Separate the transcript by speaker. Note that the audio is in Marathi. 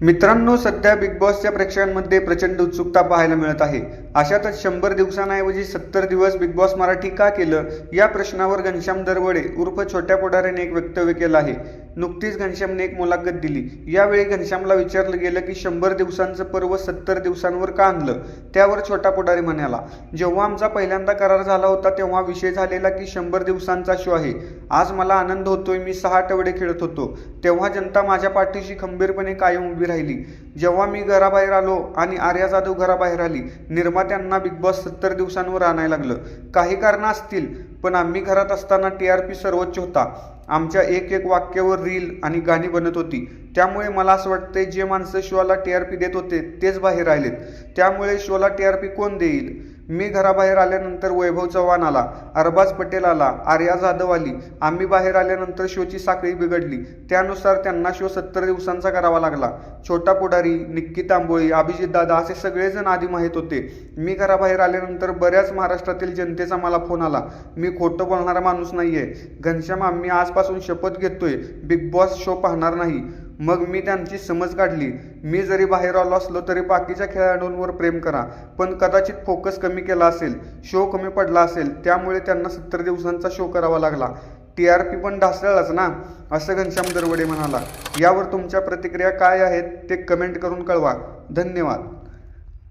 Speaker 1: मित्रांनो सध्या बिग बॉसच्या प्रेक्षकांमध्ये प्रचंड उत्सुकता पाहायला मिळत आहे. अशातच शंभर दिवसांऐवजी सत्तर दिवस बिग बॉस मराठी का केलं? या प्रश्नावर घनश्याम दरवडे उर्फ छोट्या पुढाऱ्याने एक वक्तव्य केलं आहे. नुकतीच घनश्यामने एक मुलाखत दिली. यावेळी घनश्यामला विचारलं गेलं की शंभर दिवसांचं पर्व सत्तर दिवसांवर का आणलं? त्यावर छोटा पुढारी म्हणाला जेव्हा आमचा पहिल्यांदा करार झाला होता तेव्हा विषय झालेला की शंभर दिवसांचा शो आहे. आज मला आनंद होतोय मी सहा आठवडे खेळत होतो. तेव्हा जनता माझ्या पाठीशी खंबीरपणे कायम उभी राहिली. जेव्हा मी घराबाहेर आलो आणि आर्या जाधव घराबाहेर आली त्यांना बिग बॉस सत्तर दिवसांवर आणायला लागलं. काही कारणं असतील पण आम्ही घरात असताना टी आर पी सर्वोच्च होता. आमच्या एक एक वाक्यावर रील आणि गाणी बनत होती. त्यामुळे मला असं वाटतंय जे माणसं शोला टी आर पी देत होते तेच बाहेर आलेत. त्यामुळे शोला टी आर पी कोण देईल? मी घराबाहेर आल्यानंतर वैभव चव्हाण आला अरबाज पटेल आला आर्या जाधव आली. आम्ही बाहेर आल्यानंतर शोची साखळी बिघडली. त्यानुसार त्यांना शो सत्तर दिवसांचा करावा लागला. छोटा पुढारी निक्की तांबोळी अभिजित दादा असे सगळेजण आधी माहीत होते. मी घराबाहेर आल्यानंतर बऱ्याच महाराष्ट्रातील जनतेचा मला फोन आला. मी खोटं बोलणारा माणूस नाहीये. घनश्याम आम्ही आजपासून शपथ घेतोय. बिग बॉस शो पाहणार नाही. मग मी त्यांची समज काढली. मी जरी बाहेर आलो असलो तरी बाकीच्या खेळाडूंवर प्रेम करा. पण कदाचित फोकस कमी केला असेल शो कमी पडला असेल त्यामुळे त्यांना सत्तर दिवसांचा शो करावा लागला. टी आर पी पण ढासळलाच ना? असं घनश्याम दरवडे म्हणाला. यावर तुमच्या प्रतिक्रिया काय आहेत ते कमेंट करून कळवा. धन्यवाद.